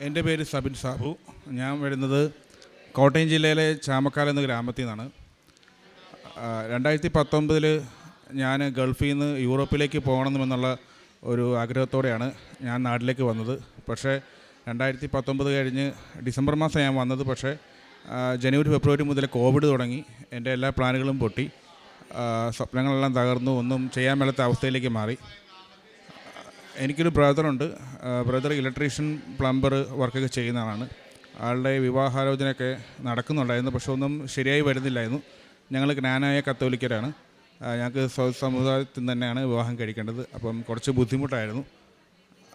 എന്റെ പേര് സബിൻ സാബു. ഞാൻ വരുന്നത് കോട്ടയം ജില്ലയിലെ ചാമക്കാല എന്ന ഗ്രാമത്തിൽ നിന്നാണ്. രണ്ടായിരത്തി പത്തൊമ്പതിൽ ഞാൻ ഗൾഫിൽ നിന്ന് യൂറോപ്പിലേക്ക് പോകണമെന്നുള്ള ഒരു ആഗ്രഹത്തോടെയാണ് ഞാൻ നാട്ടിലേക്ക് വന്നത്. പക്ഷേ രണ്ടായിരത്തി പത്തൊമ്പത് കഴിഞ്ഞ് ഡിസംബർ മാസം ഞാൻ വന്നത്. പക്ഷേ ജനുവരി ഫെബ്രുവരി മുതൽ കോവിഡ് തുടങ്ങി. എന്റെ എല്ലാ പ്ലാനുകളും പൊട്ടി. സ്വപ്നങ്ങളെല്ലാം തകർന്നു. ഒന്നും ചെയ്യാൻ മേലാത്ത അവസ്ഥയിലേക്ക് മാറി. എനിക്കൊരു ബ്രദറുണ്ട്. ബ്രദർ ഇലക്ട്രീഷ്യൻ പ്ലംബർ വർക്കൊക്കെ ചെയ്യുന്ന ആളാണ്. ആളുടെ വിവാഹാലോചനയൊക്കെ നടക്കുന്നുണ്ടായിരുന്നു പക്ഷെ ഒന്നും ശരിയായി വരുന്നില്ലായിരുന്നു. ഞങ്ങൾ ജ്ഞാനായ കത്തോലിക്കരാണ്. ഞങ്ങൾക്ക് സമുദായത്തിൽ തന്നെയാണ് വിവാഹം കഴിക്കേണ്ടത്. അപ്പം കുറച്ച് ബുദ്ധിമുട്ടായിരുന്നു.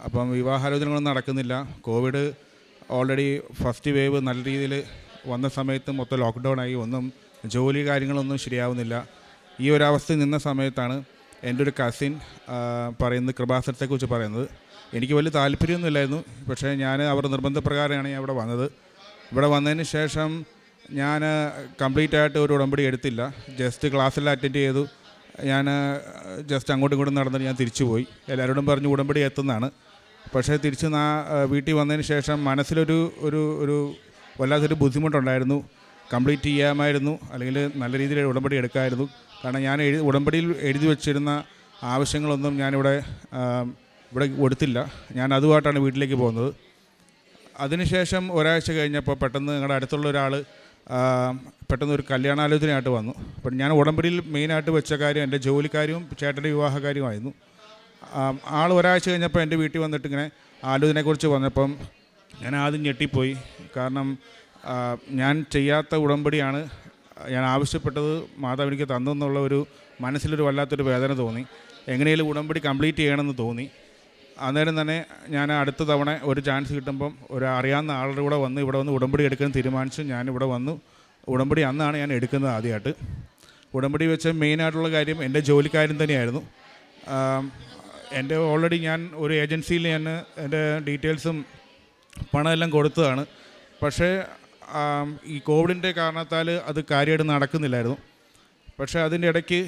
അപ്പം വിവാഹാലോചനകളൊന്നും നടക്കുന്നില്ല. കോവിഡ് ഓൾറെഡി ഫസ്റ്റ് വേവ് നല്ല രീതിയിൽ വന്ന സമയത്ത് മൊത്തം ലോക്ക്ഡൗൺ ആയി. ഒന്നും ജോലി കാര്യങ്ങളൊന്നും ശരിയാവുന്നില്ല. ഈ ഒരു അവസ്ഥയിൽ നിന്ന സമയത്താണ് എന്റെ ഒരു കസിൻ പറയുന്നത് കൃപാസനത്തെക്കുറിച്ച് പറയുന്നത്. എനിക്ക് വലിയ താല്പര്യമൊന്നുമില്ലായിരുന്നു. പക്ഷേ ഞാൻ അവർ നിർബന്ധപ്രകാരമാണ് ഞാൻ ഇവിടെ വന്നത്. ഇവിടെ വന്നതിന് ശേഷം ഞാൻ കംപ്ലീറ്റ് ആയിട്ട് ഒരു ഉടമ്പടി എടുത്തില്ല. ജസ്റ്റ് ക്ലാസ്സിൽ അറ്റൻഡ് ചെയ്തു. ഞാൻ ജസ്റ്റ് അങ്ങോട്ടും ഇങ്ങോട്ടും നടന്നിട്ട് ഞാൻ തിരിച്ചു പോയി എല്ലാവരോടും പറഞ്ഞ് ഉടമ്പടി എത്തുന്നതാണ്. പക്ഷേ തിരിച്ച് നാ വീട്ടിൽ വന്നതിന് ശേഷം മനസ്സിലൊരു ഒരു ഒരു വല്ലാത്തൊരു ബുദ്ധിമുട്ടുണ്ടായിരുന്നു. കംപ്ലീറ്റ് ചെയ്യാമായിരുന്നു. അല്ലെങ്കിൽ നല്ല രീതിയിൽ ഉടമ്പടി എടുക്കാമായിരുന്നു കാരണം ഞാൻ എഴു ഉടമ്പടിയിൽ എഴുതി വെച്ചിരുന്ന ആവശ്യങ്ങളൊന്നും ഞാനിവിടെ ഇവിടെ കൊടുത്തില്ല. ഞാൻ അതുമായിട്ടാണ് വീട്ടിലേക്ക് പോകുന്നത്. അതിനുശേഷം ഒരാഴ്ച കഴിഞ്ഞപ്പോൾ പെട്ടെന്ന് ഞങ്ങളുടെ അടുത്തുള്ള ഒരാൾ പെട്ടെന്ന് ഒരു കല്യാണാലോചനയായിട്ട് വന്നു. അപ്പം ഞാൻ ഉടമ്പടിയിൽ മെയിനായിട്ട് വെച്ച കാര്യം എന്റെ ജോലിക്കാരും ചേട്ടന്റെ വിവാഹകാര്യമായിരുന്നു. ആൾ ഒരാഴ്ച കഴിഞ്ഞപ്പോൾ എന്റെ വീട്ടിൽ വന്നിട്ട് ഇങ്ങനെ ആലോചനയെക്കുറിച്ച് വന്നപ്പം ഞാൻ ആദ്യം ഞെട്ടിപ്പോയി. കാരണം ഞാൻ ചെയ്യാത്ത ഉടമ്പടിയാണ് ഞാൻ ആവശ്യപ്പെട്ടത് മാതാവ് എനിക്ക് തന്നെന്നുള്ള ഒരു മനസ്സിലൊരു വല്ലാത്തൊരു വേദന തോന്നി. എങ്ങനെയും ഉടമ്പടി കംപ്ലീറ്റ് ചെയ്യണമെന്ന് തോന്നി. അന്നേരം തന്നെ ഞാൻ അടുത്ത തവണ ഒരു ചാൻസ് കിട്ടുമ്പം ഒരു അറിയാവുന്ന ആളുടെ കൂടെ വന്ന് ഇവിടെ വന്ന് ഉടമ്പടി എടുക്കാൻ തീരുമാനിച്ചു. ഞാൻ ഇവിടെ വന്നു. ഉടമ്പടി അന്നാണ് ഞാൻ എടുക്കുന്നത് ആദ്യമായിട്ട്. ഉടമ്പടി വെച്ച മെയിനായിട്ടുള്ള കാര്യം എന്റെ ജോലിക്കാരും തന്നെയായിരുന്നു. എന്റെ ഓൾറെഡി ഞാൻ ഒരു ഏജൻസിയിൽ ഞാൻ എന്റെ ഡീറ്റെയിൽസും പണമെല്ലാം കൊടുത്തതാണ്. പക്ഷേ ഈ കോവിഡിന്റെ കാരണത്താൽ അത് കാര്യമായിട്ട് നടക്കുന്നില്ലായിരുന്നു. പക്ഷേ അതിന്റെ ഇടയ്ക്ക്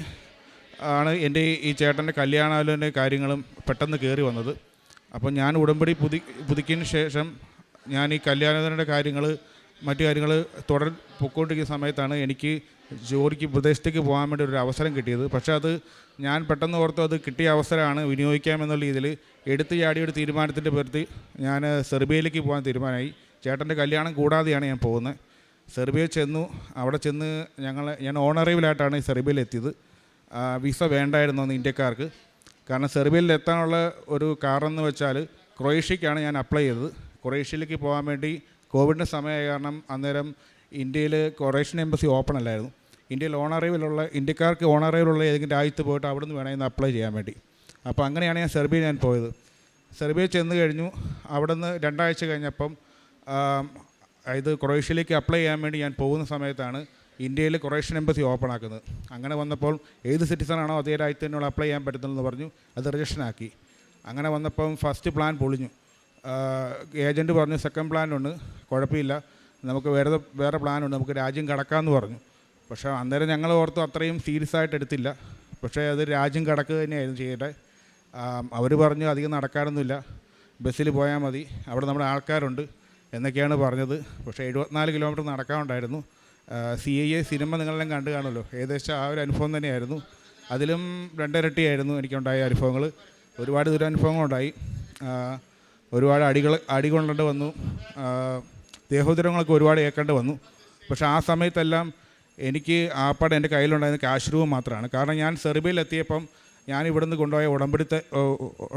ആണ് എന്റെ ഈ ചേട്ടന്റെ കല്യാണാലോചന കാര്യങ്ങളും പെട്ടെന്ന് കയറി വന്നത്. അപ്പോൾ ഞാൻ ഉടമ്പടി പുതി പുതുക്കിയതിന് ശേഷം ഞാൻ ഈ കല്യാണത്തിന്റെ കാര്യങ്ങൾ മറ്റു കാര്യങ്ങൾ തുടർ പൊക്കോണ്ടിരിക്കുന്ന സമയത്താണ് എനിക്ക് ജോലിക്ക് പ്രദേശത്തേക്ക് പോകാൻ വേണ്ടി ഒരു അവസരം കിട്ടിയത്. പക്ഷേ അത് ഞാൻ പെട്ടെന്ന് ഓർത്തു അത് കിട്ടിയ അവസരമാണ് വിനിയോഗിക്കാമെന്നുള്ള രീതിയിൽ എടുത്ത് ചാടിയൊരു തീരുമാനത്തിന്റെ പേരിൽ ഞാൻ സെർബിയയിലേക്ക് പോകാൻ തീരുമാനമായി. ചേട്ടന്റെ കല്യാണം കൂടാതെയാണ് ഞാൻ പോകുന്നത്. സെർബിയ ചെന്നു. അവിടെ ചെന്ന് ഞങ്ങൾ ഞാൻ ഓണറേബിളായിട്ടാണ് സെർബിയയിൽ എത്തിയത്. വിസ വേണ്ടായിരുന്നു അന്ന് ഇന്ത്യക്കാർക്ക്. കാരണം സെർബിയയിൽ എത്താനുള്ള ഒരു കാരണം എന്ന് വെച്ചാൽ ക്രൊയേഷ്യക്കാണ് ഞാൻ അപ്ലൈ ചെയ്തത്. ക്രൊയേഷ്യയിലേക്ക് പോകാൻ വേണ്ടി കോവിഡിന്റെ സമയമായ കാരണം അന്നേരം ഇന്ത്യയിൽ ക്രൊയേഷ്യൻ എംബസി ഓപ്പൺ അല്ലായിരുന്നു. ഇന്ത്യയിൽ ഓണറേബിലുള്ള ഇന്ത്യക്കാർക്ക് ഓണറേബിലുള്ള ഏതെങ്കിലും രാജ്യത്ത് പോയിട്ട് അവിടെ നിന്ന് വേണമെങ്കിൽ അപ്ലൈ ചെയ്യാൻ വേണ്ടി. അപ്പോൾ അങ്ങനെയാണ് ഞാൻ സെർബിയ ഞാൻ പോയത്. സെർബിയ ചെന്ന് കഴിഞ്ഞു. അവിടെ നിന്ന് രണ്ടാഴ്ച കഴിഞ്ഞപ്പം ഇത് ക്രൊയേഷ്യയിലേക്ക് അപ്ലൈ ചെയ്യാൻ വേണ്ടി ഞാൻ പോകുന്ന സമയത്താണ് ഇന്ത്യയിൽ ക്രൊയേഷ്യൻ എംബസി ഓപ്പൺ ആക്കുന്നത്. അങ്ങനെ വന്നപ്പോൾ ഏത് സിറ്റിസൺ ആണോ അതേ രാജ്യത്തിനോട് അപ്ലൈ ചെയ്യാൻ പറ്റുന്നതെന്ന് പറഞ്ഞു അത് റിജക്ഷൻ ആക്കി. അങ്ങനെ വന്നപ്പം ഫസ്റ്റ് പ്ലാൻ പൊളിഞ്ഞു. ഏജന്റ് പറഞ്ഞു സെക്കൻഡ് പ്ലാൻ ഉണ്ട് കുഴപ്പമില്ല. നമുക്ക് വേറെ വേറെ പ്ലാനുണ്ട് നമുക്ക് രാജ്യം കടക്കാമെന്ന് പറഞ്ഞു. പക്ഷേ അന്നേരം ഞങ്ങൾ ഓർത്തു അത്രയും സീരിയസ് ആയിട്ട് എടുത്തില്ല. പക്ഷേ അത് രാജ്യം കടക്കുക തന്നെയായിരുന്നു ചെയ്യട്ടെ അവർ പറഞ്ഞു അധികം നടക്കാനൊന്നുമില്ല. ബസ്സിൽ പോയാൽ മതി. അവിടെ നമ്മുടെ ആൾക്കാരുണ്ട്. എന്നൊക്കെയാണ് പറഞ്ഞത്. പക്ഷേ എഴുപത്തിനാല് കിലോമീറ്റർ നടക്കാനുണ്ടായിരുന്നു. സി ഐ എ സിനിമ നിങ്ങളെല്ലാം കണ്ടു കാണുമല്ലോ. ഏകദേശം ആ ഒരു അനുഭവം തന്നെയായിരുന്നു. അതിലും രണ്ടിരട്ടിയായിരുന്നു എനിക്കുണ്ടായ അനുഭവങ്ങൾ. ഒരുപാട് ദുരനുഭവങ്ങളുണ്ടായി. ഒരുപാട് അടികൾ അടികൊള്ളേണ്ടി വന്നു. ആ, ദേഹോദരങ്ങളൊക്കെ ഒരുപാട് ഏൽക്കേണ്ടി വന്നു. പക്ഷേ ആ സമയത്തെല്ലാം എനിക്ക് ആപ്പാട് എന്റെ കയ്യിലുണ്ടായിരുന്ന ക്യാഷ് രൂപ മാത്രമാണ്. കാരണം ഞാൻ സെർബിയയിൽ എത്തിയപ്പം ഞാൻ ഇവിടുന്ന് കൊണ്ടുപോയ ഉടമ്പടി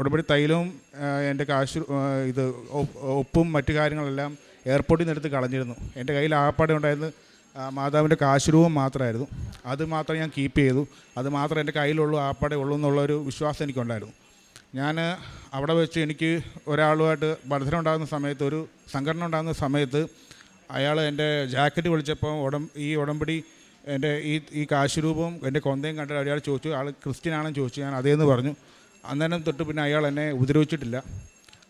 ഉടമ്പടി തൈലവും എന്റെ കാശ് ഇത് ഉപ്പും മറ്റു കാര്യങ്ങളെല്ലാം എയർപോർട്ടിൽ നിന്ന് എടുത്ത് കളഞ്ഞിരുന്നു. എന്റെ കയ്യിൽ ആപ്പാടെ ഉണ്ടായിരുന്നു മാതാവിന്റെ കാശ് രൂപം മാത്രമായിരുന്നു. അത് മാത്രം ഞാൻ കീപ്പ് ചെയ്തു. അത് മാത്രം എന്റെ കയ്യിലുള്ളൂ ആപ്പാടെ ഉള്ളൂ എന്നുള്ളൊരു വിശ്വാസം എനിക്കുണ്ടായിരുന്നു. ഞാൻ അവിടെ വെച്ച് എനിക്ക് ഒരാളുമായിട്ട് ബന്ധനം ഉണ്ടാകുന്ന സമയത്ത് ഒരു സംഘടന ഉണ്ടാകുന്ന സമയത്ത് അയാൾ എന്റെ ജാക്കറ്റ് വിളിച്ചപ്പോൾ ഉടം ഈ ഉടമ്പടി എന്റെ ഈ ഈ കാശുരൂപവും എന്റെ കൊന്തയും കണ്ടിട്ട് അയാൾ ചോദിച്ചു ആൾ ക്രിസ്ത്യനാണെന്ന് ചോദിച്ചു ഞാൻ അതേന്ന് പറഞ്ഞു. അന്നേരം തൊട്ട് പിന്നെ അയാൾ എന്നെ ഉപദ്രവിച്ചിട്ടില്ല.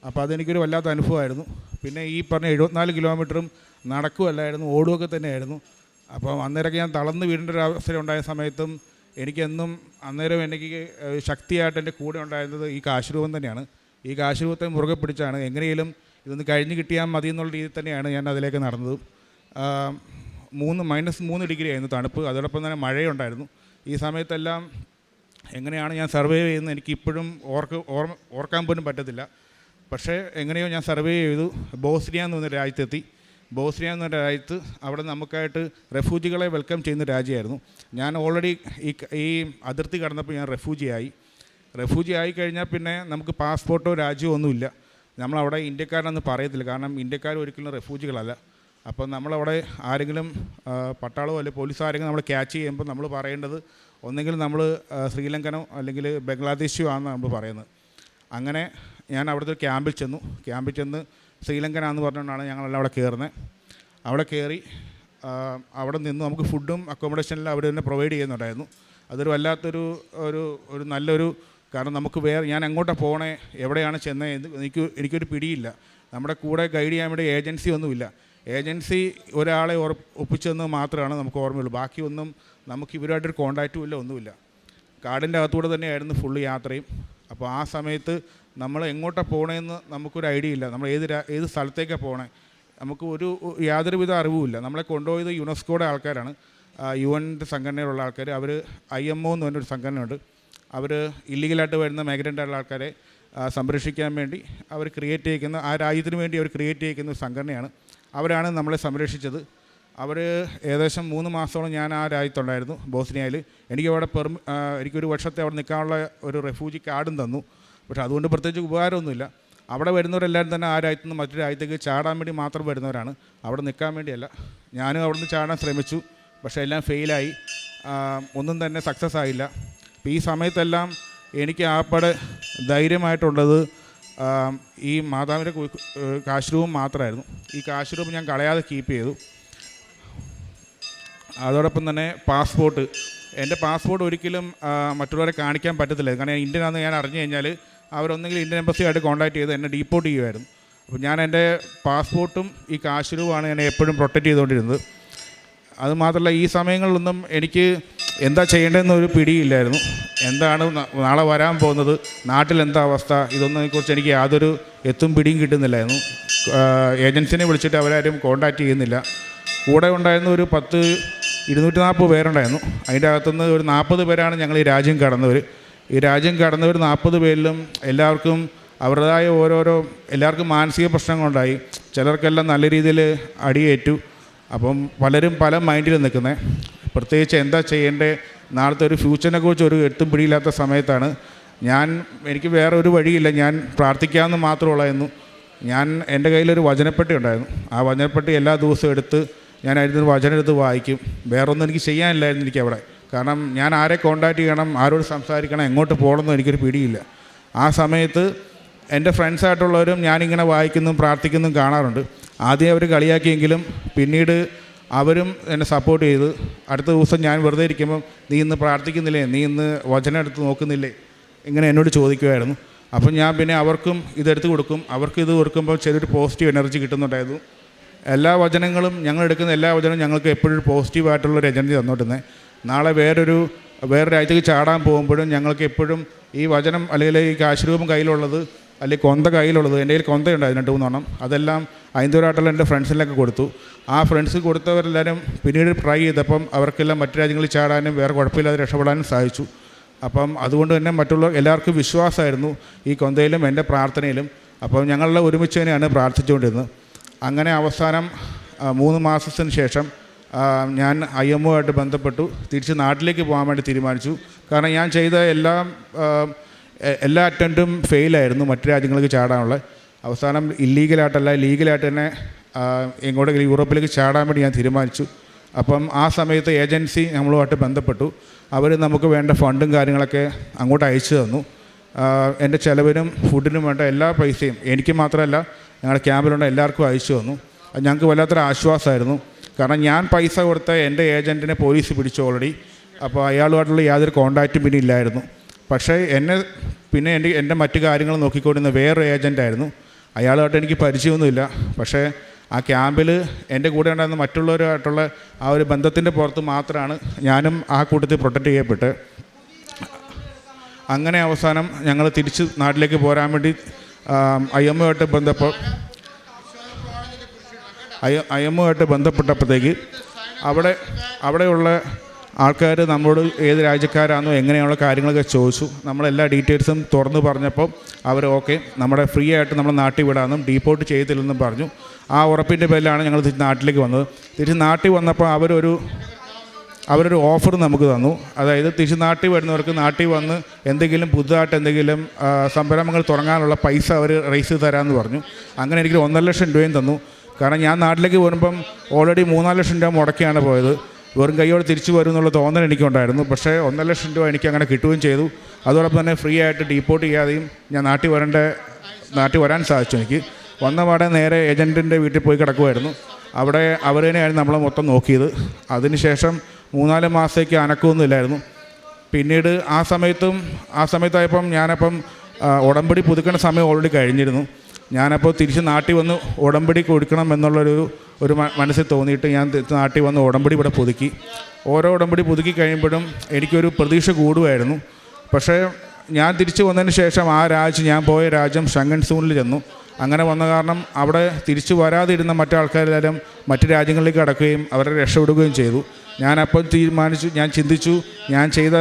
അപ്പോൾ അതെനിക്കൊരു വല്ലാത്ത അനുഭവമായിരുന്നു. പിന്നെ ഈ പറഞ്ഞ എഴുപത്തിനാല് കിലോമീറ്ററും നടക്കുമല്ലായിരുന്നു ഓടുകയൊക്കെ തന്നെയായിരുന്നു. അപ്പോൾ അന്നേരമൊക്കെ ഞാൻ തളർന്ന് വീടിന്റെ ഒരു അവസരം ഉണ്ടായ സമയത്തും എനിക്കെന്നും അന്നേരം എനിക്ക് ശക്തിയായിട്ട് എന്റെ കൂടെ ഉണ്ടായിരുന്നത് ഈ കാശുരൂപം തന്നെയാണ്. ഈ കാശുരൂപത്തെ മുറുകെ പിടിച്ചാണ് എങ്ങനെയും ഇതൊന്ന് കഴിഞ്ഞ് കിട്ടിയാൽ മതി എന്നുള്ള രീതിയിൽ തന്നെയാണ് ഞാൻ അതിലേക്ക് നടന്നത്. മൂന്ന് മൈനസ് മൂന്ന് ഡിഗ്രി ആയിരുന്നു തണുപ്പ്. അതോടൊപ്പം തന്നെ മഴയുണ്ടായിരുന്നു. ഈ സമയത്തെല്ലാം എങ്ങനെയാണ് ഞാൻ സർവേ ചെയ്യുന്നത് എനിക്കിപ്പോഴും ഓർക്ക് ഓർമ്മ ഓർക്കാൻ പോലും പറ്റത്തില്ല. പക്ഷേ എങ്ങനെയോ ഞാൻ സർവേ ചെയ്തു. ബോസ്നിയ എന്ന് പറഞ്ഞ രാജ്യത്തെത്തി. ബോസ്നിയ എന്ന രാജ്യത്ത് അവിടെ നമുക്കായിട്ട് റെഫ്യൂജികളെ വെൽക്കം ചെയ്യുന്ന രാജ്യമായിരുന്നു. ഞാൻ ഓൾറെഡി ഈ ഈ അതിർത്തി കടന്നപ്പോൾ ഞാൻ റെഫ്യൂജി ആയി. റെഫ്യൂജി ആയി കഴിഞ്ഞാൽ പിന്നെ നമുക്ക് പാസ്പോർട്ടോ രാജ്യമോ ഒന്നുമില്ല. നമ്മളവിടെ ഇന്ത്യക്കാരനൊന്നും പറയത്തില്ല. കാരണം ഇന്ത്യക്കാർ ഒരിക്കലും റെഫ്യൂജികളല്ല അപ്പോൾ നമ്മളവിടെ ആരെങ്കിലും പട്ടാളോ അല്ലെങ്കിൽ പോലീസോ ആരെങ്കിലും നമ്മൾ ക്യാച്ച് ചെയ്യുമ്പോൾ നമ്മൾ പറയേണ്ടത് ഒന്നെങ്കിൽ നമ്മൾ ശ്രീലങ്കനോ അല്ലെങ്കിൽ ബംഗ്ലാദേശിയോ ആണെന്ന് നമ്മൾ പറയുന്നത്. അങ്ങനെ ഞാൻ അവിടുത്തെ ക്യാമ്പിൽ ചെന്നു. ക്യാമ്പിൽ ചെന്ന് ശ്രീലങ്കനാന്ന് പറഞ്ഞുകൊണ്ടാണ് ഞങ്ങളെല്ലാം അവിടെ കയറുന്നത് അവിടെ കയറി അവിടെ നിന്ന് നമുക്ക് ഫുഡും അക്കോമഡേഷനെല്ലാം അവിടെ തന്നെ പ്രൊവൈഡ് ചെയ്യുന്നുണ്ടായിരുന്നു. അതൊരു വല്ലാത്തൊരു ഒരു ഒരു നല്ലൊരു കാരണം നമുക്ക് വേറെ ഞാൻ എങ്ങോട്ടാണ് പോകണേ എവിടെയാണ് ചെന്നേ എനിക്ക് എനിക്കൊരു പിടിയില്ല. നമ്മുടെ കൂടെ ഗൈഡ് ചെയ്യാൻ വേണ്ടി ഏജൻസി ഒന്നുമില്ല. ഏജൻസി ഒരാളെ ഒപ്പിച്ചെന്ന് മാത്രമാണ് നമുക്ക് ഓർമ്മയുള്ളൂ. ബാക്കിയൊന്നും നമുക്ക് ഇവരുമായിട്ടൊരു കോണ്ടാക്റ്റും ഇല്ല ഒന്നുമില്ല. കാടിന്റെ അകത്തൂടെ തന്നെയായിരുന്നു ഫുള്ള് യാത്രയും. അപ്പോൾ ആ സമയത്ത് നമ്മൾ എങ്ങോട്ടാണ് പോകണമെന്ന് നമുക്കൊരു ഐഡിയ ഇല്ല. നമ്മൾ ഏത് ഏത് സ്ഥലത്തേക്കാണ് പോകണേ നമുക്ക് ഒരു യാതൊരുവിധ അറിവുമില്ല നമ്മളെ കൊണ്ടുപോയത് യുനെസ്കോയുടെ ആൾക്കാരാണ്. യു എന്റെ സംഘടനയിലുള്ള ആൾക്കാർ അവർ ഐ എം ഒ എന്ന് പറഞ്ഞൊരു സംഘടനയുണ്ട്. അവർ ഇല്ലീഗലായിട്ട് വരുന്ന മൈഗ്രന്റായിട്ടുള്ള ആൾക്കാരെ സംരക്ഷിക്കാൻ വേണ്ടി അവർ ക്രിയേറ്റ് ചെയ്യിക്കുന്ന ആ രാജ്യത്തിന് വേണ്ടി അവർ ക്രിയേറ്റ് ചെയ്യിക്കുന്ന ഒരു സംഘടനയാണ്. അവരാണ് നമ്മളെ സംരക്ഷിച്ചത്. അവർ ഏകദേശം മൂന്ന് മാസത്തോളം ഞാൻ ആ രാജ്യത്തുണ്ടായിരുന്നു ബോസ്നിയയിൽ. എനിക്ക് അവിടെ പെർമി എനിക്കൊരു വർഷത്തെ അവിടെ നിൽക്കാനുള്ള ഒരു റെഫ്യൂജി കാർഡും തന്നു. പക്ഷേ അതുകൊണ്ട് പ്രത്യേകിച്ച് ഉപകാരമൊന്നുമില്ല. അവിടെ വരുന്നവരെല്ലാവരും തന്നെ ആ രാജ്യത്തു നിന്ന് മറ്റൊരു രാജ്യത്തേക്ക് ചാടാൻ വേണ്ടി മാത്രം വരുന്നവരാണ്. അവിടെ നിൽക്കാൻ വേണ്ടിയല്ല. ഞാനും അവിടെ നിന്ന് ചാടാൻ ശ്രമിച്ചു പക്ഷേ എല്ലാം ഫെയിലായി. ഒന്നും തന്നെ സക്സസ് ആയില്ല. അപ്പോൾ ഈ സമയത്തെല്ലാം എനിക്ക് ആപ്പടെ ധൈര്യമായിട്ടുള്ളത് ഈ മാതാവിന്റെ കാശ് രൂപം മാത്രമായിരുന്നു. ഈ കാശ് രൂപം ഞാൻ കളയാതെ കീപ്പ് ചെയ്തു. അതോടൊപ്പം തന്നെ പാസ്പോർട്ട് എന്റെ പാസ്പോർട്ട് ഒരിക്കലും മറ്റുള്ളവരെ കാണിക്കാൻ പറ്റത്തില്ല. കാരണം ഇന്ത്യൻ ആണെന്ന് ഞാൻ അറിഞ്ഞു കഴിഞ്ഞാൽ അവരൊന്നെങ്കിൽ ഇന്ത്യൻ എംബസിയായിട്ട് കോൺടാക്ട് ചെയ്ത് എന്നെ ഡീപ്പോർട്ട് ചെയ്യുമായിരുന്നു. അപ്പോൾ ഞാൻ എന്റെ പാസ്പോർട്ടും ഈ കാശ് രൂപമാണ് എന്നെ എപ്പോഴും പ്രൊട്ടക്റ്റ് ചെയ്തുകൊണ്ടിരുന്നത്. അതുമാത്രമല്ല ഈ സമയങ്ങളിലൊന്നും എനിക്ക് എന്താ ചെയ്യേണ്ടതെന്നൊരു പിടിയില്ലായിരുന്നു. എന്താണ് നാളെ വരാൻ പോകുന്നത്? നാട്ടിൽ എന്താ അവസ്ഥ? ഇതൊന്നിനെക്കുറിച്ച് എനിക്ക് യാതൊരു എത്തും പിടിയും കിട്ടുന്നില്ലായിരുന്നു. ഏജൻസിനെ വിളിച്ചിട്ട് അവരാരും കോണ്ടാക്റ്റ് ചെയ്യുന്നില്ല. കൂടെ ഉണ്ടായിരുന്ന ഒരു പത്ത് ഇരുന്നൂറ്റി നാൽപ്പത് പേരുണ്ടായിരുന്നു. അതിന്റെ അകത്തുനിന്ന് ഒരു നാൽപ്പത് പേരാണ് ഞങ്ങൾ ഈ രാജ്യം കടന്നവർ. ഈ രാജ്യം കടന്നവർ നാൽപ്പത് പേരിലും എല്ലാവർക്കും അവരുടേതായ ഓരോരോ എല്ലാവർക്കും മാനസിക പ്രശ്നങ്ങളുണ്ടായി. ചിലർക്കെല്ലാം നല്ല രീതിയിൽ അടിയേറ്റു. അപ്പം പലരും പല മൈൻഡിൽ നിൽക്കുന്നത് പ്രത്യേകിച്ച് എന്താ ചെയ്യേണ്ടത് നാളത്തെ ഒരു ഫ്യൂച്ചറിനെ കുറിച്ച് ഒരു എത്തും പിടിയില്ലാത്ത സമയത്താണ്. ഞാൻ എനിക്ക് വേറെ ഒരു വഴിയില്ല. ഞാൻ പ്രാർത്ഥിക്കാമെന്ന് മാത്രമുള്ളായിരുന്നു ഞാൻ എന്റെ കയ്യിലൊരു വചനപ്പെട്ടി ഉണ്ടായിരുന്നു. ആ വചനപ്പെട്ടി എല്ലാ ദിവസവും എടുത്ത് ഞാൻ അതിൽ വചനം എടുത്ത് വായിക്കും. വേറൊന്നും എനിക്ക് ചെയ്യാനില്ലായിരുന്നു എനിക്ക് അവിടെ. കാരണം ഞാൻ ആരെ കോണ്ടാക്ട് ചെയ്യണം ആരോട് സംസാരിക്കണം എങ്ങോട്ട് പോകണമെന്നും എനിക്കൊരു പിടിയില്ല. ആ സമയത്ത് എന്റെ ഫ്രണ്ട്സായിട്ടുള്ളവരും ഞാനിങ്ങനെ വായിക്കുന്നതും പ്രാർത്ഥിക്കുന്നതും കാണാറുണ്ട്. ആദ്യം അവർ കളിയാക്കിയെങ്കിലും പിന്നീട് അവരും എന്നെ സപ്പോർട്ട് ചെയ്ത്. അടുത്ത ദിവസം ഞാൻ വെറുതെ ഇരിക്കുമ്പം നീ ഇന്ന് പ്രാർത്ഥിക്കുന്നില്ലേ? നീ ഇന്ന് വചനം എടുത്ത് നോക്കുന്നില്ലേ? ഇങ്ങനെ എന്നോട് ചോദിക്കുമായിരുന്നു അപ്പം ഞാൻ പിന്നെ അവർക്കും ഇതെടുത്ത് കൊടുക്കും. അവർക്ക് ഇത് കൊടുക്കുമ്പോൾ ചെറിയൊരു പോസിറ്റീവ് എനർജി കിട്ടുന്നുണ്ടായിരുന്നു. എല്ലാ വചനങ്ങളും ഞങ്ങൾ എടുക്കുന്ന എല്ലാ വചനവും ഞങ്ങൾക്ക് എപ്പോഴും പോസിറ്റീവായിട്ടുള്ള ഒരു എനർജി തന്നോട്ടുന്നത് നാളെ വേറൊരു വേറെ രാജ്യത്തേക്ക് ചാടാൻ പോകുമ്പോഴും ഞങ്ങൾക്ക് എപ്പോഴും ഈ വചനം അല്ലെങ്കിൽ ഈ കാശ്രൂപം കയ്യിലുള്ളത് അല്ലെങ്കിൽ കൊന്ത കയ്യിലുള്ളത് എന്റെ കയ്യിൽ കൊന്തയുണ്ട് അതിനെട്ട് മൂന്നെണ്ണം. അതെല്ലാം ഐന്തൂരായിട്ടുള്ള എന്റെ ഫ്രണ്ട്സിനൊക്കെ കൊടുത്തു. ആ ഫ്രണ്ട്സ് കൊടുത്തവരെല്ലാവരും പിന്നീട് ട്രൈ ചെയ്തപ്പം അവർക്കെല്ലാം മറ്റു രാജ്യങ്ങളിൽ ചാടാനും വേറെ കുഴപ്പമില്ലാതെ രക്ഷപ്പെടാനും സാധിച്ചു. അപ്പം അതുകൊണ്ട് തന്നെ മറ്റുള്ള എല്ലാവർക്കും വിശ്വാസമായിരുന്നു ഈ കൊന്തയിലും എന്റെ പ്രാർത്ഥനയിലും. അപ്പം ഞങ്ങളുടെ ഒരുമിച്ച് തന്നെയാണ് പ്രാർത്ഥിച്ചുകൊണ്ടിരുന്നത്. അങ്ങനെ അവസാനം മൂന്ന് മാസത്തിന് ശേഷം ഞാൻ ഐ എം ഒ ആയിട്ട് ബന്ധപ്പെട്ടു. തിരിച്ച് നാട്ടിലേക്ക് പോകാൻ വേണ്ടി തീരുമാനിച്ചു. കാരണം ഞാൻ ചെയ്ത എല്ലാ എല്ലാ അറ്റന്റും ഫെയിലായിരുന്നു മറ്റു രാജ്യങ്ങൾക്ക് ചാടാനുള്ള. അവസാനം ഇല്ലീഗലായിട്ടല്ല ലീഗലായിട്ട് തന്നെ എങ്ങോട്ടെങ്കിലും യൂറോപ്പിലേക്ക് ചാടാൻ വേണ്ടി ഞാൻ തീരുമാനിച്ചു. അപ്പം ആ സമയത്ത് ഏജൻസി നമ്മളുമായിട്ട് ബന്ധപ്പെട്ടു. അവർ നമുക്ക് വേണ്ട ഫണ്ടും കാര്യങ്ങളൊക്കെ അങ്ങോട്ട് അയച്ചു തന്നു. എന്റെ ചിലവിനും ഫുഡിനും വേണ്ട എല്ലാ പൈസയും എനിക്ക് മാത്രമല്ല ഞങ്ങളുടെ ക്യാമ്പിലുള്ള എല്ലാവർക്കും അയച്ചു തന്നു. അത് ഞങ്ങൾക്ക് വല്ലാത്തൊരു ആശ്വാസമായിരുന്നു. കാരണം ഞാൻ പൈസ കൊടുത്ത എന്റെ ഏജന്റിനെ പോലീസ് പിടിച്ചു ഓൾറെഡി അപ്പോൾ അയാളുമായിട്ടുള്ള യാതൊരു കോണ്ടാക്റ്റും പിന്നെ ഇല്ലായിരുന്നു. പക്ഷേ എന്നെ പിന്നെ എന്റെ എന്റെ മറ്റു കാര്യങ്ങൾ നോക്കിക്കൊണ്ടിരുന്ന വേറൊരു ഏജന്റായിരുന്നു. അയാളുമായിട്ട് എനിക്ക് പരിചയമൊന്നുമില്ല. പക്ഷേ ആ ക്യാമ്പിൽ എന്റെ കൂടെ ഉണ്ടായിരുന്ന മറ്റുള്ളവരുമായിട്ടുള്ള ആ ഒരു ബന്ധത്തിന്റെ പുറത്ത് മാത്രമാണ് ഞാനും ആ കൂട്ടത്തിൽ പ്രൊട്ടക്റ്റ് ചെയ്യപ്പെട്ട്. അങ്ങനെ അവസാനം ഞങ്ങൾ തിരിച്ച് നാട്ടിലേക്ക് പോരാൻ വേണ്ടി ഐ ബന്ധപ്പെ അയ്യ അയ്യമ്മയുമായിട്ട് ബന്ധപ്പെട്ടപ്പോഴത്തേക്ക് അവിടെ അവിടെയുള്ള ആൾക്കാർ നമ്മളോട് ഏത് രാജ്യക്കാരാണോ എങ്ങനെയുള്ള കാര്യങ്ങളൊക്കെ ചോദിച്ചു. നമ്മളെല്ലാ ഡീറ്റെയിൽസും തുറന്ന് പറഞ്ഞപ്പോൾ അവർ ഓക്കെ നമ്മുടെ ഫ്രീ ആയിട്ട് നമ്മുടെ നാട്ടിൽ വിടാമെന്നും ഡീപ്പോർട്ട് ചെയ്തില്ലെന്നും പറഞ്ഞു. ആ ഉറപ്പിന്റെ പേരിലാണ് ഞങ്ങൾ തിരിച്ച് നാട്ടിലേക്ക് വന്നത്. തിരിച്ച് നാട്ടിൽ വന്നപ്പോൾ അവരൊരു അവരൊരു ഓഫർ നമുക്ക് തന്നു. അതായത് തിരിച്ച് നാട്ടിൽ വരുന്നവർക്ക് നാട്ടിൽ വന്ന് എന്തെങ്കിലും പുതുതായിട്ട് എന്തെങ്കിലും സംരംഭങ്ങൾ തുടങ്ങാനുള്ള പൈസ അവർ റേസ് ചെയ്ത് തരാമെന്ന് പറഞ്ഞു. അങ്ങനെ എനിക്ക് ഒന്നര ലക്ഷം രൂപയും തന്നു. കാരണം ഞാൻ നാട്ടിലേക്ക് വരുമ്പം ഓൾറെഡി മൂന്നാൽ ലക്ഷം രൂപ മുടക്കിയാണ് പോയത്. വെറും കൈയോടെ തിരിച്ചു വരും എന്നുള്ള തോന്നൽ എനിക്കുണ്ടായിരുന്നു. പക്ഷേ ഒന്നര ലക്ഷം രൂപ എനിക്ക് അങ്ങനെ കിട്ടുകയും ചെയ്തു. അതോടൊപ്പം തന്നെ ഫ്രീ ആയിട്ട് ഡീപ്പോർട്ട് ചെയ്യാതെയും ഞാൻ നാട്ടിൽ വരേണ്ട നാട്ടിൽ വരാൻ സാധിച്ചു എനിക്ക്. വന്ന പാടെ നേരെ ഏജന്റിന്റെ വീട്ടിൽ പോയി കിടക്കുമായിരുന്നു അവിടെ അവർ തന്നെയായിരുന്നു നമ്മളെ മൊത്തം നോക്കിയത്. അതിനുശേഷം മൂന്നാൽ മാസത്തേക്ക് അനക്കമൊന്നുമില്ലായിരുന്നു പിന്നീട് ആ സമയത്തും ആ സമയത്തായപ്പം ഞാനപ്പം ഉടമ്പടി പുതുക്കേണ്ട സമയം ഓൾറെഡി കഴിഞ്ഞിരുന്നു. ഞാനപ്പോൾ തിരിച്ച് നാട്ടിൽ വന്ന് ഉടമ്പടി കൊടുക്കണം എന്നുള്ളൊരു ഒരു മനസ്സിൽ തോന്നിയിട്ട് ഞാൻ നാട്ടിൽ വന്ന് ഉടമ്പടി ഇവിടെ പുതുക്കി. ഓരോ ഉടമ്പടി പുതുക്കി കഴിയുമ്പോഴും എനിക്കൊരു പ്രതീക്ഷ കൂടുമായിരുന്നു പക്ഷേ ഞാൻ തിരിച്ചു വന്നതിന് ശേഷം ആ രാജ്യം ഞാൻ പോയ രാജ്യം ഷങ്കൻ സൂണിൽ ചെന്നു. അങ്ങനെ വന്ന കാരണം അവിടെ തിരിച്ചു വരാതിരുന്ന മറ്റാൾക്കാരെല്ലാം മറ്റു രാജ്യങ്ങളിലേക്ക് കടക്കുകയും അവരെ രക്ഷപ്പെടുകയും ചെയ്തു. ഞാനപ്പം തീരുമാനിച്ചു ഞാൻ ചിന്തിച്ചു. ഞാൻ ചെയ്ത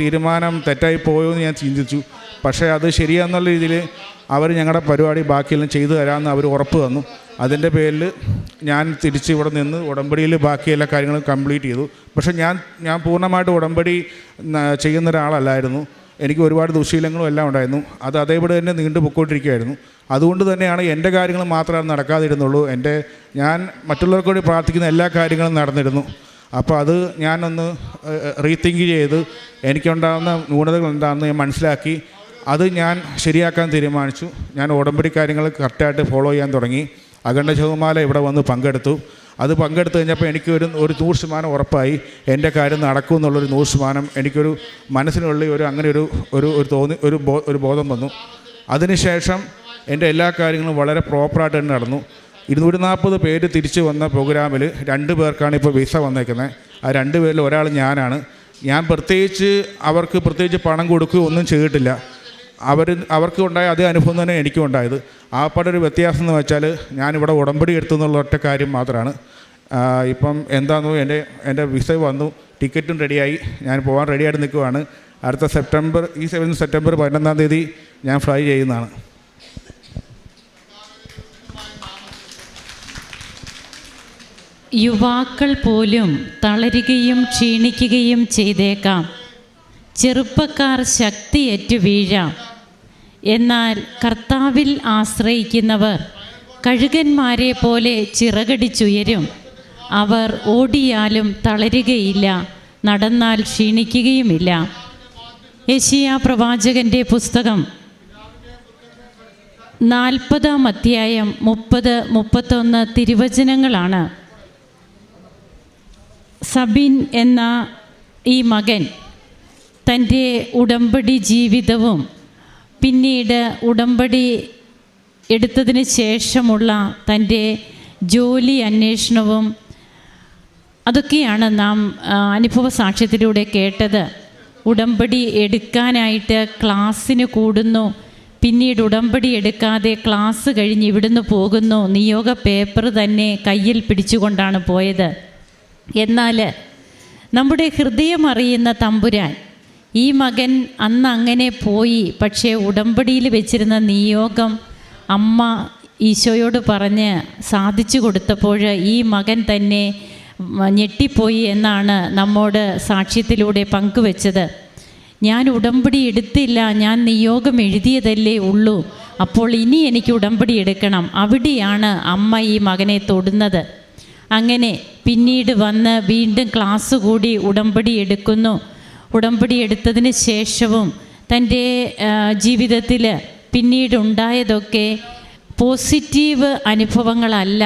തീരുമാനം തെറ്റായി പോയോ എന്ന് ഞാൻ ചിന്തിച്ചു. പക്ഷേ അത് ശരിയാന്നുള്ള രീതിയിൽ അവർ ഞങ്ങളുടെ പരിപാടി ബാക്കിയെല്ലാം ചെയ്തു തരാമെന്ന് അവർ ഉറപ്പ് തന്നു. അതിന്റെ പേരിൽ ഞാൻ തിരിച്ച് ഇവിടെ നിന്ന് ഉടമ്പടിയിൽ ബാക്കി എല്ലാ കാര്യങ്ങളും കംപ്ലീറ്റ് ചെയ്തു. പക്ഷേ ഞാൻ ഞാൻ പൂർണമായിട്ട് ഉടമ്പടി ചെയ്യുന്ന ഒരാളല്ലായിരുന്നു. എനിക്ക് ഒരുപാട് ദുശീലങ്ങളും എല്ലാം ഉണ്ടായിരുന്നു. അത് അതേപോലെ തന്നെ നീണ്ടു പൊക്കോണ്ടിരിക്കുകയായിരുന്നു അതുകൊണ്ട് തന്നെയാണ് എന്റെ കാര്യങ്ങൾ മാത്രമേ നടക്കാതിരുന്നുള്ളൂ. എന്റെ ഞാൻ മറ്റുള്ളവർക്ക് വേണ്ടി പ്രാർത്ഥിക്കുന്ന എല്ലാ കാര്യങ്ങളും നടന്നിരുന്നു. അപ്പോൾ അത് ഞാനൊന്ന് റീതിങ്ക് ചെയ്ത് എനിക്കുണ്ടാകുന്ന ന്യൂനതകൾ എന്താണെന്ന് ഞാൻ മനസ്സിലാക്കി. അത് ഞാൻ ശരിയാക്കാൻ തീരുമാനിച്ചു. ഞാൻ ഉടമ്പടി കാര്യങ്ങൾ കറക്റ്റായിട്ട് ഫോളോ ചെയ്യാൻ തുടങ്ങി. അഖണ്ഡ ശതമാല ഇവിടെ വന്ന് പങ്കെടുത്തു. അത് പങ്കെടുത്തു കഴിഞ്ഞപ്പോൾ എനിക്ക് ഒരു ഒരു നൂറ് ശതമാനം ഉറപ്പായി. എന്റെ കാര്യം നടക്കും എന്നുള്ളൊരു നൂറ് ശതമാനം എനിക്കൊരു മനസ്സിനുള്ളിൽ ഒരു അങ്ങനെ ഒരു ഒരു ഒരു തോന്നി ഒരു ബോ ഒരു ബോധം വന്നു. അതിനുശേഷം എന്റെ എല്ലാ കാര്യങ്ങളും വളരെ പ്രോപ്പറായിട്ട് തന്നെ നടന്നു. ഇരുന്നൂറ്റി നാൽപ്പത് പേര് തിരിച്ചു വന്ന പ്രോഗ്രാമിൽ രണ്ട് പേർക്കാണ് ഇപ്പോൾ വിസ വന്നേക്കുന്നത് ആ രണ്ട് പേരിൽ ഒരാൾ ഞാനാണ്. ഞാൻ പ്രത്യേകിച്ച് അവർക്ക് പ്രത്യേകിച്ച് പണം കൊടുക്കുകയോ ഒന്നും ചെയ്തിട്ടില്ല. അവർ അവർക്ക് ഉണ്ടായ അതേ അനുഭവം തന്നെ എനിക്കും ഉണ്ടായത്. ആ ഒരു വ്യത്യാസം എന്ന് വെച്ചാൽ ഞാനിവിടെ ഉടമ്പടി എടുത്തു എന്നുള്ള ഒറ്റ കാര്യം മാത്രമാണ് ഇപ്പം എന്താണെന്നോ എന്റെ എന്റെ വിസ വന്നു ടിക്കറ്റും റെഡിയായി ഞാൻ പോകാൻ റെഡിയായിട്ട് നിൽക്കുവാണ്. അടുത്ത സെപ്റ്റംബർ ഈ സെവൻ സെപ്റ്റംബർ പതിനൊന്നാം തീയതി ഞാൻ ഫ്ലൈ ചെയ്യുന്നതാണ്. യുവാക്കൾ പോലും തളരുകയും ക്ഷീണിക്കുകയും ചെയ്തേക്കാം. ചെറുപ്പക്കാർ ശക്തിയേറ്റു വീഴാം. എന്നാൽ കർത്താവിൽ ആശ്രയിക്കുന്നവർ കഴുകന്മാരെ പോലെ ചിറകടിച്ചുയരും. അവർ ഓടിയാലും തളരുകയില്ല നടന്നാൽ ക്ഷീണിക്കുകയുമില്ല. യശിയ പ്രവാചകന്റെ പുസ്തകം നാൽപ്പതാം അധ്യായം മുപ്പത് മുപ്പത്തൊന്ന് തിരുവചനങ്ങളാണ്. സബിൻ എന്ന ഈ മകൻ തന്റെ ഉടമ്പടി ജീവിതവും പിന്നീട് ഉടമ്പടി എടുത്തതിന് ശേഷമുള്ള തന്റെ ജോലി അന്വേഷണവും അതൊക്കെയാണ് നാം അനുഭവ സാക്ഷ്യത്തിലൂടെ കേട്ടത്. ഉടമ്പടി എടുക്കാനായിട്ട് ക്ലാസ്സിന് കൂടുന്നു. പിന്നീട് ഉടമ്പടി എടുക്കാതെ ക്ലാസ് കഴിഞ്ഞ് ഇവിടുന്ന് പോകുന്നു. നിയോഗ പേപ്പർ തന്നെ കയ്യിൽ പിടിച്ചുകൊണ്ടാണ് പോയത്. എന്നാൽ നമ്മുടെ ഹൃദയം അറിയുന്ന തമ്പുരാൻ ഈ മകൻ അന്ന് അങ്ങനെ പോയി പക്ഷേ ഉടമ്പടിയിൽ വെച്ചിരുന്ന നിയോഗം അമ്മ ഈശോയോട് പറഞ്ഞ് സാധിച്ചു കൊടുത്തപ്പോൾ ഈ മകൻ തന്നെ ഞെട്ടിപ്പോയി എന്നാണ് നമ്മോട് സാക്ഷ്യത്തിലൂടെ പങ്കുവെച്ചത്. ഞാൻ ഉടമ്പടി എടുത്തില്ല ഞാൻ നിയോഗം എഴുതിയതല്ലേ ഉള്ളൂ അപ്പോൾ ഇനി എനിക്ക് ഉടമ്പടി എടുക്കണം. അവിടെയാണ് അമ്മ ഈ മകനെ തൊടുന്നത്. അങ്ങനെ പിന്നീട് വന്ന് വീണ്ടും ക്ലാസ് കൂടി ഉടമ്പടി എടുക്കുന്നു. ഉടമ്പടി എടുത്തതിന് ശേഷവും തന്റെ ജീവിതത്തിൽ പിന്നീടുണ്ടായതൊക്കെ പോസിറ്റീവ് അനുഭവങ്ങളല്ല.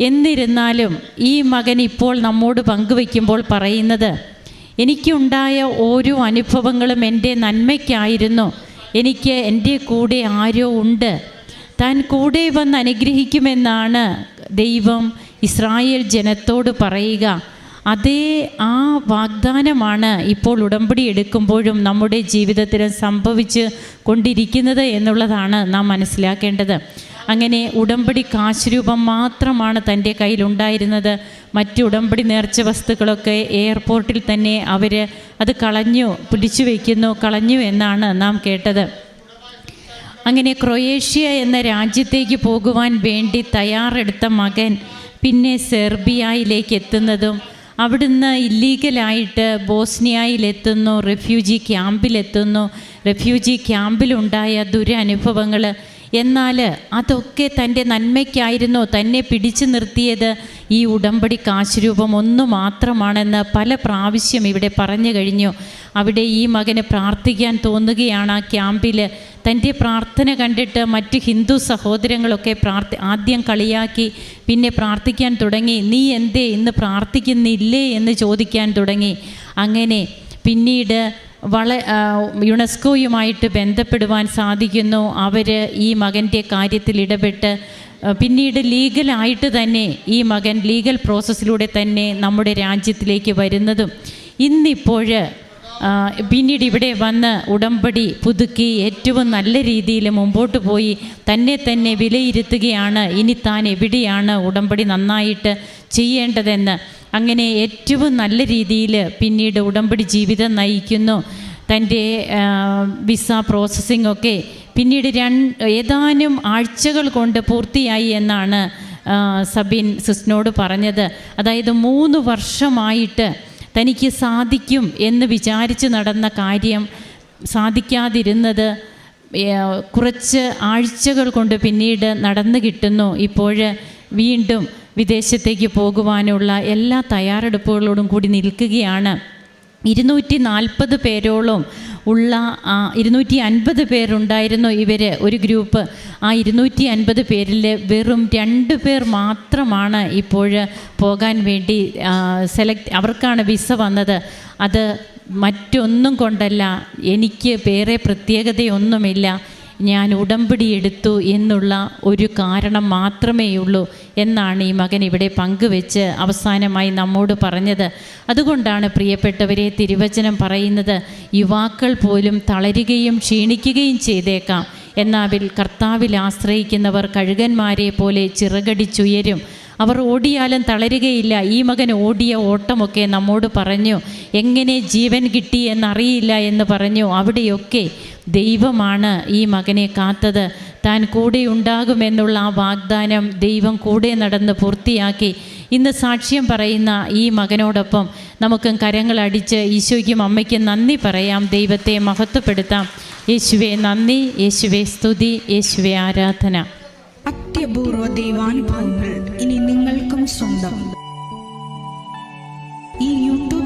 എന്നിരുന്നാലും ഈ മകൻ ഇപ്പോൾ നമ്മോട് പങ്കുവയ്ക്കുമ്പോൾ പറയുന്നത് എനിക്കുണ്ടായ ഓരോ അനുഭവങ്ങളും എന്റെ നന്മയ്ക്കായിരുന്നു. എനിക്ക് എന്റെ കൂടെ ആരോ ഉണ്ട്. താൻ കൂടെ വന്ന് അനുഗ്രഹിക്കുമെന്നാണ് ദൈവം ഇസ്രായേൽ ജനത്തോട് പറയുക അതേ ആ വാഗ്ദാനമാണ് ഇപ്പോൾ ഉടമ്പടി എടുക്കുമ്പോഴും നമ്മുടെ ജീവിതത്തിൽ സംഭവിച്ച് കൊണ്ടിരിക്കുന്നത് എന്നുള്ളതാണ് നാം മനസ്സിലാക്കേണ്ടത്. അങ്ങനെ ഉടമ്പടി കാശ് രൂപം മാത്രമാണ് തന്റെ കയ്യിലുണ്ടായിരുന്നത്. മറ്റ് ഉടമ്പടി നേർച്ച വസ്തുക്കളൊക്കെ എയർപോർട്ടിൽ തന്നെ അവർ അത് കളഞ്ഞു പിടിച്ചു വയ്ക്കുന്നു കളഞ്ഞു എന്നാണ് നാം കേട്ടത്. അങ്ങനെ ക്രൊയേഷ്യ എന്ന രാജ്യത്തേക്ക് പോകുവാൻ വേണ്ടി തയ്യാറെടുത്ത മകൻ പിന്നെ സെർബിയയിലേക്ക് എത്തുന്നതും അവിടുന്ന് ഇല്ലീഗലായിട്ട് ബോസ്നിയയിലെത്തുന്നു റെഫ്യൂജി ക്യാമ്പിലെത്തുന്നു റെഫ്യൂജി ക്യാമ്പിലുണ്ടായ ദുരനുഭവങ്ങൾ എന്നാൽ അതൊക്കെ തന്റെ നന്മയ്ക്കായിരുന്നു. തന്നെ പിടിച്ചു നിർത്തിയത് ഈ ഉടമ്പടി കാശുരൂപം ഒന്ന് മാത്രമാണെന്ന് പല പ്രാവശ്യം ഇവിടെ പറഞ്ഞു കഴിഞ്ഞു. അവിടെ ഈ മകന് പ്രാർത്ഥിക്കാൻ തോന്നുകയാണ് ആ ക്യാമ്പിൽ തന്റെ പ്രാർത്ഥന കണ്ടിട്ട് മറ്റ് ഹിന്ദു സഹോദരങ്ങളൊക്കെ പ്രാർത്ഥി ആദ്യം കളിയാക്കി പിന്നെ പ്രാർത്ഥിക്കാൻ തുടങ്ങി. നീ എന്തേ? ഇന്ന് പ്രാർത്ഥിക്കുന്നില്ലേ? എന്ന് ചോദിക്കാൻ തുടങ്ങി. അങ്ങനെ പിന്നീട് വള യുണെസ്കോയുമായിട്ട് ബന്ധപ്പെടുവാൻ സാധിക്കുന്നു. അവർ ഈ മകന്റെ കാര്യത്തിൽ ഇടപെട്ട് പിന്നീട് ലീഗലായിട്ട് തന്നെ ഈ മകൻ ലീഗൽ പ്രോസസ്സിലൂടെ തന്നെ നമ്മുടെ രാജ്യത്തിലേക്ക് വരുന്നതും. ഇന്നിപ്പോൾ പിന്നീട് ഇവിടെ വന്ന് ഉടമ്പടി പുതുക്കി ഏറ്റവും നല്ല രീതിയിൽ മുമ്പോട്ട് പോയി തന്നെ തന്നെ വിലയിരുത്തുകയാണ്. ഇനി താൻ എവിടെയാണ് ഉടമ്പടി നന്നായിട്ട് ചെയ്യേണ്ടതെന്ന്. അങ്ങനെ ഏറ്റവും നല്ല രീതിയിൽ പിന്നീട് ഉടമ്പടി ജീവിതം നയിക്കുന്നു. തന്റെ വിസ പ്രോസസ്സിംഗ് ഒക്കെ പിന്നീട് രണ്ട് ഏതാനും ആഴ്ചകൾ കൊണ്ട് പൂർത്തിയായി എന്നാണ് സബിൻ സിസ്നോട് പറഞ്ഞത്. അതായത് മൂന്ന് വർഷമായിട്ട് തനിക്ക് സാധിക്കും എന്ന് വിചാരിച്ച് നടന്ന കാര്യം സാധിക്കാതിരുന്നത് കുറച്ച് ആഴ്ചകൾ കൊണ്ട് പിന്നീട് നടന്നു കിട്ടുന്നു. ഇപ്പോൾ വീണ്ടും വിദേശത്തേക്ക് പോകുവാനുള്ള എല്ലാ തയ്യാറെടുപ്പുകളോടും കൂടി നിൽക്കുകയാണ്. ഇരുന്നൂറ്റി നാൽപ്പത് പേരോളം ഉള്ള ആ, ഇരുന്നൂറ്റി അൻപത് പേരുണ്ടായിരുന്നു ഇവർ ഒരു ഗ്രൂപ്പ്. ആ ഇരുന്നൂറ്റി അൻപത് പേരിൽ വെറും രണ്ട് പേർ മാത്രമാണ് ഇപ്പോൾ പോകാൻ വേണ്ടി സെലക്ട് അവർക്കാണ് വിസ വന്നത്. അത് മറ്റൊന്നും കൊണ്ടല്ല എനിക്ക് വേറെ പ്രത്യേകതയൊന്നുമില്ല. ഞാൻ ഉടമ്പടി എടുത്തു എന്നുള്ള ഒരു കാരണം മാത്രമേ ഉള്ളൂ എന്നാണ് ഈ മകൻ ഇവിടെ പങ്കുവെച്ച് അവസാനമായി നമ്മോട് പറഞ്ഞത്. അതുകൊണ്ടാണ് പ്രിയപ്പെട്ടവരെ തിരുവചനം പറയുന്നത് യുവാക്കൾ പോലും തളരുകയും ക്ഷീണിക്കുകയും ചെയ്തേക്കാം. എന്നാൽ കർത്താവിൽ ആശ്രയിക്കുന്നവർ കഴുകന്മാരെ പോലെ ചിറകടിച്ചുയരും. അവർ ഓടിയാലും തളരുകയില്ല. ഈ മകൻ ഓടിയ ഓട്ടമൊക്കെ നമ്മോട് പറഞ്ഞു എങ്ങനെ ജീവൻ കിട്ടി എന്നറിയില്ല എന്ന് പറഞ്ഞു. അവിടെയൊക്കെ ദൈവമാണ് ഈ മകനെ കാത്തത്. താൻ കൂടെ ഉണ്ടാകുമെന്നുള്ള ആ വാഗ്ദാനം ദൈവം കൂടെ നടന്ന് പൂർത്തിയാക്കി. ഇന്ന് സാക്ഷ്യം പറയുന്ന ഈ മകനോടൊപ്പം നമുക്ക് കരങ്ങളടിച്ച് ഈശോയ്ക്കും അമ്മയ്ക്കും നന്ദി പറയാം. ദൈവത്തെ മഹത്വപ്പെടുത്താം. യേശുവെ നന്ദി. യേശുവെ സ്തുതി. യേശുവെ ആരാധന. അത്യപൂർവ ദൈവാനുഭവങ്ങൾ ഇനി നിങ്ങൾക്കും സ്വന്തം.